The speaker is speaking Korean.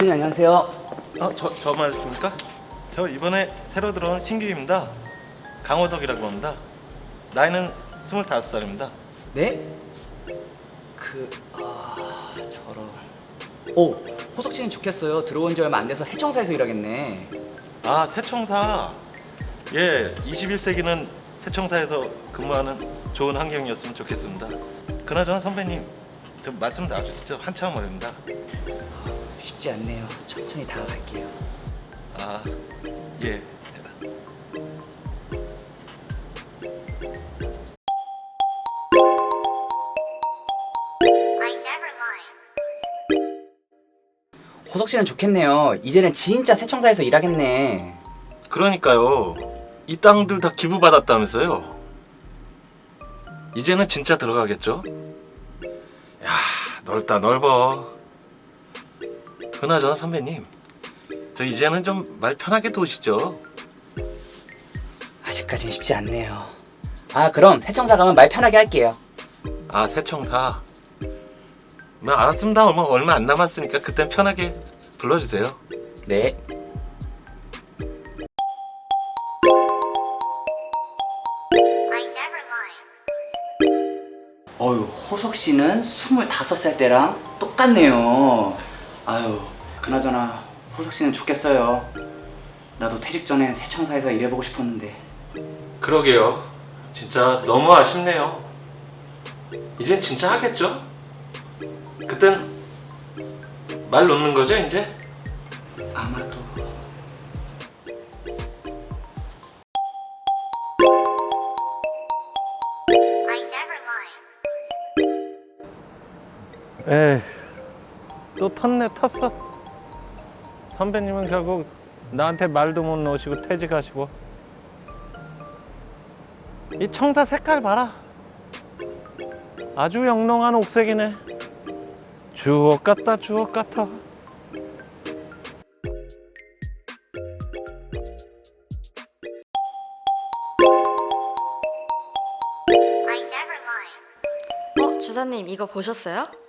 대표님 안녕하세요. 어, 저, 저 말씀입니까? 저 이번에 새로 들어온 신규입니다. 강호석이라고 합니다. 나이는 25살입니다. 네? 그, 아, 저런. 오, 호석 씨는 좋겠어요. 들어온 지 얼마 안 돼서 세청사에서 일하겠네. 아, 새청사. 예, 21세기는 새청사에서 근무하는 좋은 환경이었으면 좋겠습니다. 그나저나 선배님, 좀 말씀 나주시죠. 한참 어립니다. 쉽지 않네요. 천천히 다가갈게요. 아, 예. I never mind. 호석 씨는 좋겠네요. 이제는 진짜 세청사에서 일하겠네. 그러니까요. 이 땅들 다 기부받았다면서요. 이제는 진짜 들어가겠죠? 야, 넓다 넓어. 그나저나 선배님, 저 이제는 좀 말 편하게 도시죠. 아직까지는 쉽지 않네요. 아, 그럼 세청사 가면 말 편하게 할게요. 아, 새청사. 뭐 알았습니다. 얼마 얼마 안 남았으니까 그땐 편하게 불러주세요. 네. 어유, 호석 씨는 25살 때랑 똑같네요. 아유, 그나저나 호석 씨는 좋겠어요. 나도 퇴직 전에 세청사에서 일해보고 싶었는데. 그러게요. 진짜 너무 아쉽네요. 이젠 진짜 하겠죠? 그땐 말 놓는 거죠, 이제? 아마도. 에이, 또 텄네, 텄어. 선배님은 결국 나한테 말도 못 놓으시고 퇴직하시고. 이 청사 색깔 봐라. 아주 영롱한 옥색이네. 주옥 같다, 주옥 같아. 어, 주사님 이거 보셨어요?